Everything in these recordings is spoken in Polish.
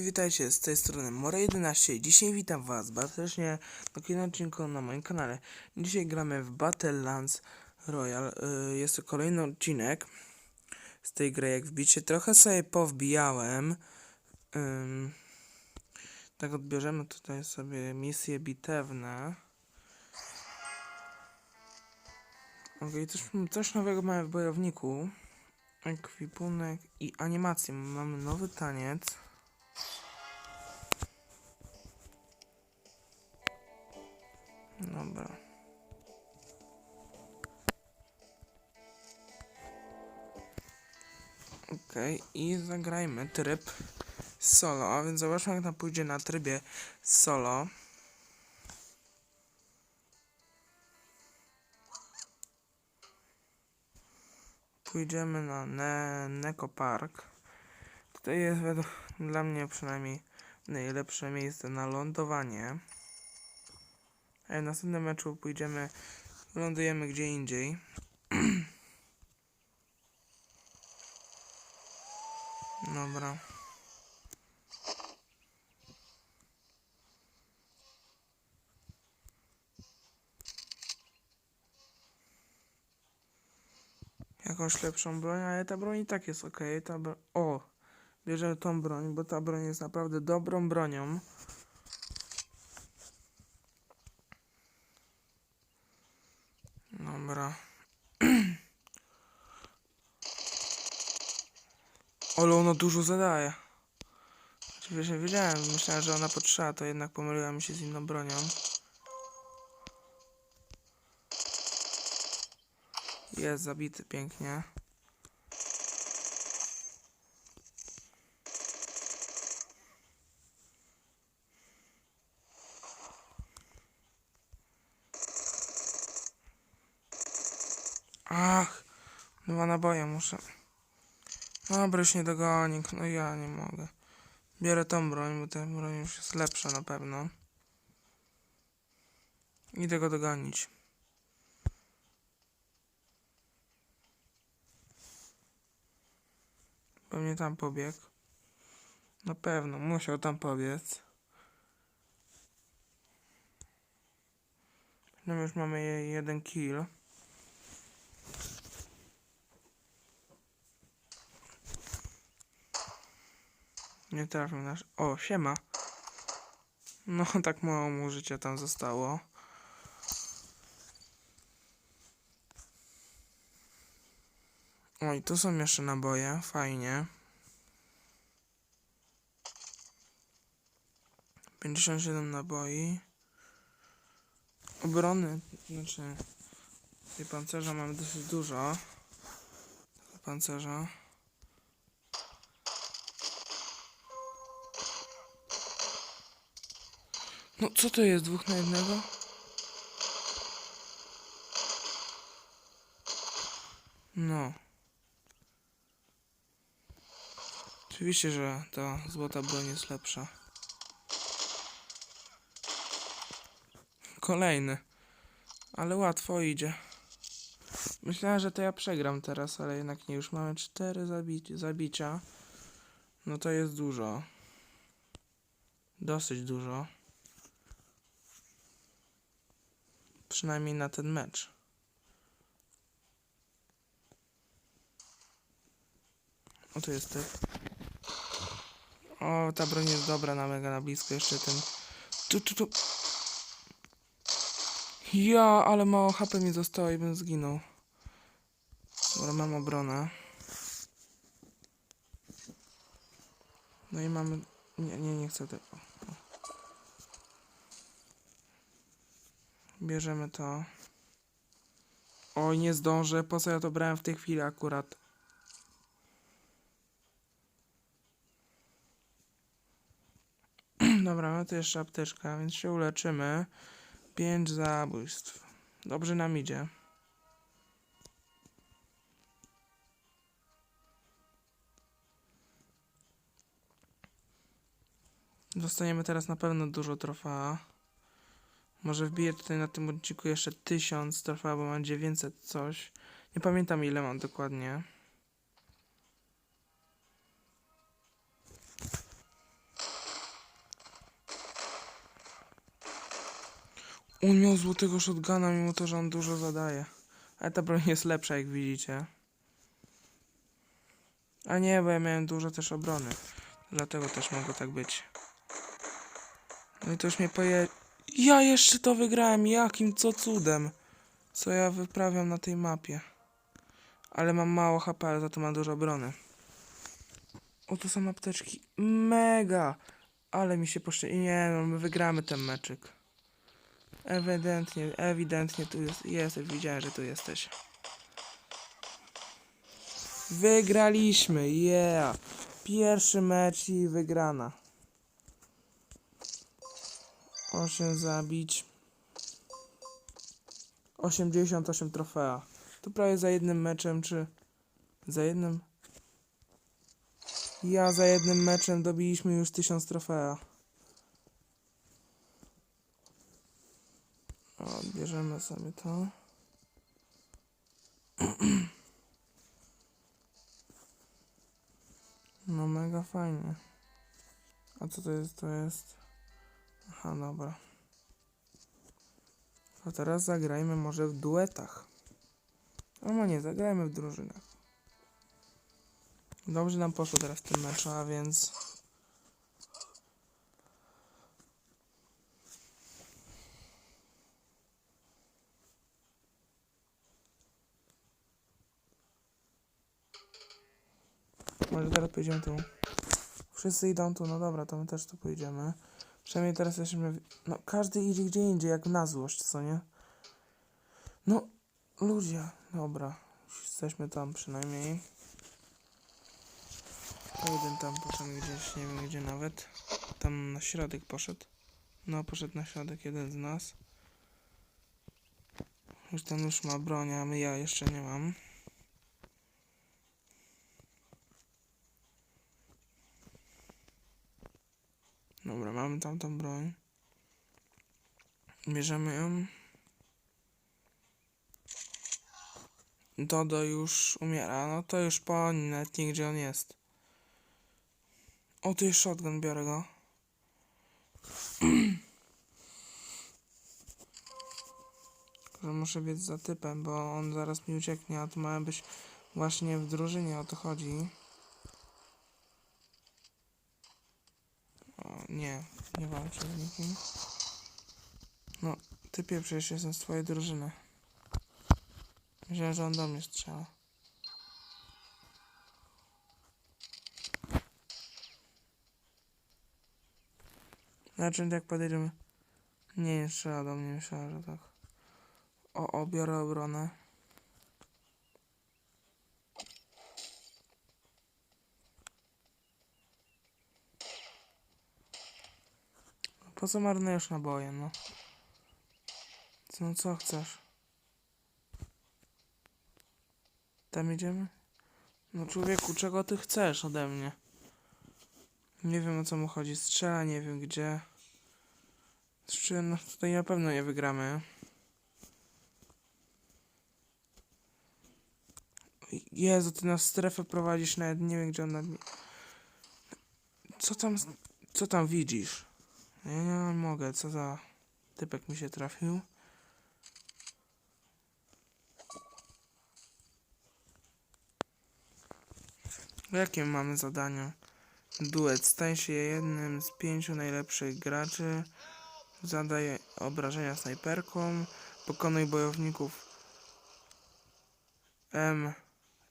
Witajcie, z tej strony Mora11. Dzisiaj witam was bardzo serdecznie na kolejnym odcinku na moim kanale. Dzisiaj gramy w Battlelands Royale. Y, Jest to kolejny odcinek z tej gry, jak wbicie. Trochę sobie powbijałem. Tak odbierzemy tutaj sobie misje bitewne. Okej, coś, coś nowego mamy w bojowniku. Ekwipunek i animację. Mamy nowy taniec. Dobra. Okej, i zagrajmy tryb solo, a więc zobaczmy jak nam pójdzie na trybie solo. Pójdziemy na ne Neko Park. Tutaj jest według, dla mnie przynajmniej najlepsze miejsce na lądowanie. A w następnym meczu pójdziemy, lądujemy gdzie indziej. Dobra. Jakąś lepszą broń, ale ta broń i tak jest ok. Ta bro... O! Bierzemy tą broń, bo ta broń jest naprawdę dobrą bronią. Dobra. Ale ona dużo zadaje. Oczywiście wiedziałem, myślałem, że ona potrzeba, to jednak pomyliła mi się z inną bronią. Jest zabity pięknie. Ach, dwa naboje muszę. Dobra, już nie dogoni. No ja nie mogę. Biorę tą broń, bo ta broń już jest lepsza na pewno. Idę go dogonić. Pewnie tam pobiegł. Na pewno, musiał tam pobiec. No już mamy je- jeden kill. Nie trafił nasz. O, siema. No, tak mało mu życia tam zostało. Oj, tu są jeszcze naboje, fajnie. 57 naboi. Obrony, znaczy tej pancerza mamy dosyć dużo. Pancerza. No co to jest, dwóch na jednego? No. Oczywiście, że ta złota broń jest lepsza. Kolejny. Ale łatwo idzie. Myślałem, że to ja przegram teraz, ale jednak nie. Już mamy cztery zabi zabicia. No to jest dużo. Dosyć dużo. Przynajmniej na ten mecz. O, tu jest typ. O, ta broń jest dobra na mega na blisko. Jeszcze ten... Tu, tu, tu. Ja, ale mało HP mi zostało i bym zginął. Dobra, mam obronę. No i mamy... Nie, nie, nie chcę tego. Bierzemy to. Oj, nie zdążę. Po co ja to brałem w tej chwili akurat? Dobra, mamy tu jeszcze apteczka, więc się uleczymy. Pięć zabójstw. Dobrze nam idzie. Dostaniemy teraz na pewno dużo trofea. Może wbiję tutaj na tym odcinku jeszcze 1000 trofea, bo mam 900 coś. Nie pamiętam ile mam dokładnie. Unią złotego shotguna, mimo to, że on dużo zadaje. Ale ta broń jest lepsza, jak widzicie. A nie, bo ja miałem dużo też obrony. Dlatego też mogło tak być. No i to już mnie poje... Ja jeszcze to wygrałem, jakim co cudem. Co ja wyprawiam na tej mapie. Ale mam mało HP, ale za to mam dużo obrony. O, to są apteczki. Mega! Ale mi się poszło. Nie no, my wygramy ten meczyk. Ewidentnie, ewidentnie tu jest, jesteś, widziałem, że tu jesteś. Wygraliśmy, yeah! Pierwszy mecz i wygrana. 8 zabić. 88 trofea. To prawie za jednym meczem, czy za jednym? Ja za jednym meczem dobiliśmy już 1000 trofea. O, bierzemy sobie to. No mega fajnie. A co to jest? To jest... Aha, dobra. To teraz zagrajmy może w duetach. No nie, zagrajmy w drużynach. Dobrze nam poszło teraz w tym meczu, a więc... Może teraz pójdziemy tu. Wszyscy idą tu, no dobra, to my też tu pójdziemy. Przynajmniej teraz jesteśmy... No, każdy idzie gdzie indziej, jak na złość, co nie? No, ludzie, dobra. Jesteśmy tam przynajmniej. Jeden tam poszedł gdzieś, nie wiem gdzie nawet. Tam na środek poszedł. No, poszedł na środek jeden z nas. Już ten już ma broń, a my ja jeszcze nie mam. Dobra, mamy tam tą broń. Bierzemy ją. Dodo już umiera. No to już po nim, nawet nie gdzie on jest. O, tu jest shotgun, biorę go. Że muszę być za typem, bo on zaraz mi ucieknie, a tu mamy być właśnie w drużynie, o to chodzi. Nie, nie walczę z nikim. No, typie, przecież jestem z twojej drużyny. Myślałem, że on do mnie strzela. Znaczy, jak podejdziemy... Nie, nie strzela do mnie, myślałem, że tak. O, o, biorę obronę. Po co marnujesz naboje, no? Co, no co chcesz? Tam idziemy? No człowieku, czego ty chcesz ode mnie? Nie wiem o co mu chodzi. Strzela, nie wiem gdzie. Czy no tutaj na pewno nie wygramy. Jezu, ty nas w strefę prowadzisz, nawet nie wiem gdzie on... nad- Co tam, co tam widzisz? Ja nie mogę, co za typek mi się trafił. Jakie mamy zadania? Duet. Stań się jednym z pięciu najlepszych graczy. Zadaj obrażenia snajperką. Pokonuj bojowników M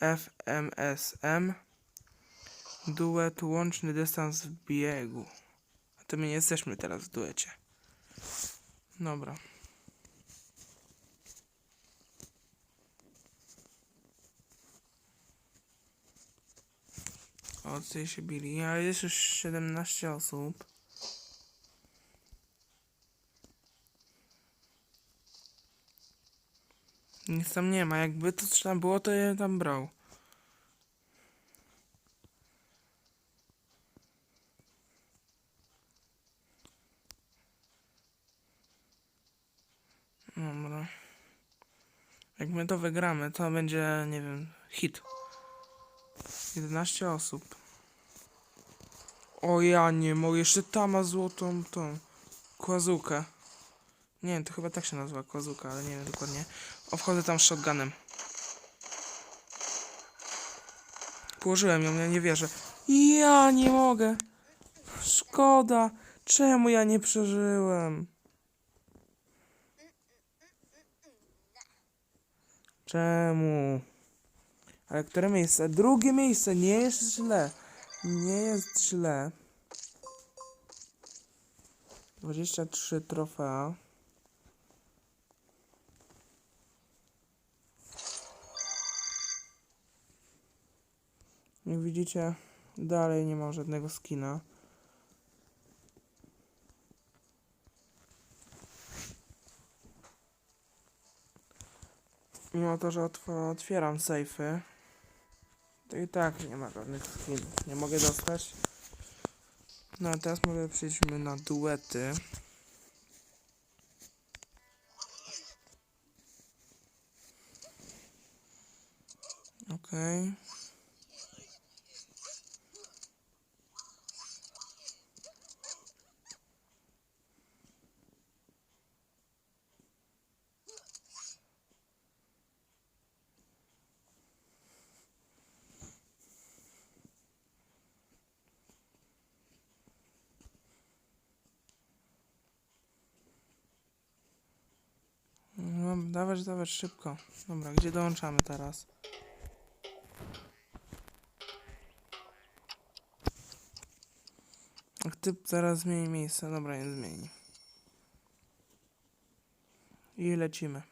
FMSM. Duet łączny dystans w biegu. To my nie jesteśmy teraz w duecie. Dobra. O, tutaj się bili, ale jest już 17 osób. Nic tam nie ma, jakby to trzeba było, to ja tam brał. Dobra. Jak my to wygramy, to będzie, nie wiem, hit. 11 osób. O ja nie mogę, jeszcze ta ma złotą tą kłazukę. Nie wiem, to chyba tak się nazywa kozuka, ale nie wiem dokładnie. O, wchodzę tam z shotgunem. Położyłem ją, ja nie wierzę. Ja nie mogę. Szkoda. Czemu ja nie przeżyłem? Czemu? Ale które miejsce? Drugie miejsce. Nie jest źle. Nie jest źle. 23 trofea. Jak widzicie, dalej nie mam żadnego skina. Mimo to, że otw- otwieram sejfy, to i tak nie ma żadnych skinów. Nie mogę dostać. No a teraz może przejdźmy na duety. Okej. No, dawać, dawać szybko. Dobra, gdzie dołączamy teraz? Typ zaraz zmieni miejsce. Dobra, nie zmieni. I lecimy.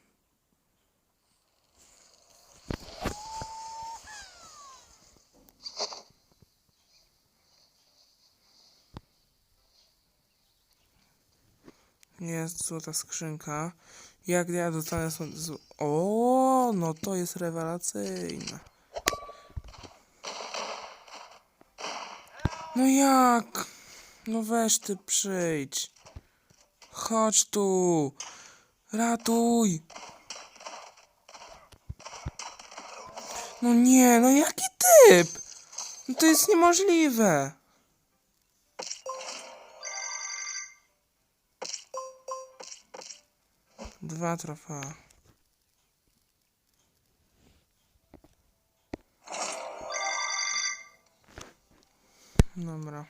Jest złota skrzynka. Jak ja dostanę stąd... Z... O, no to jest rewelacyjne. No jak? No weź ty przyjdź. Chodź tu. Ratuj. No nie, no jaki typ? No to jest niemożliwe. Dwa trofea. Dobra.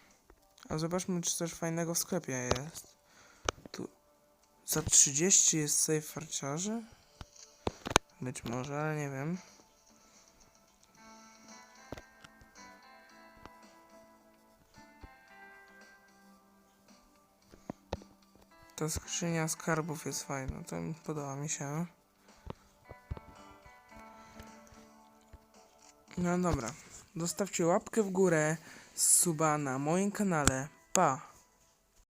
A zobaczmy, czy coś fajnego w sklepie jest. Tu za 30 jest safe farciarzy? Być może, ale nie wiem. Ta skrzynia skarbów jest fajna, to podoba mi się. No dobra, zostawcie łapkę w górę, suba na moim kanale. Pa!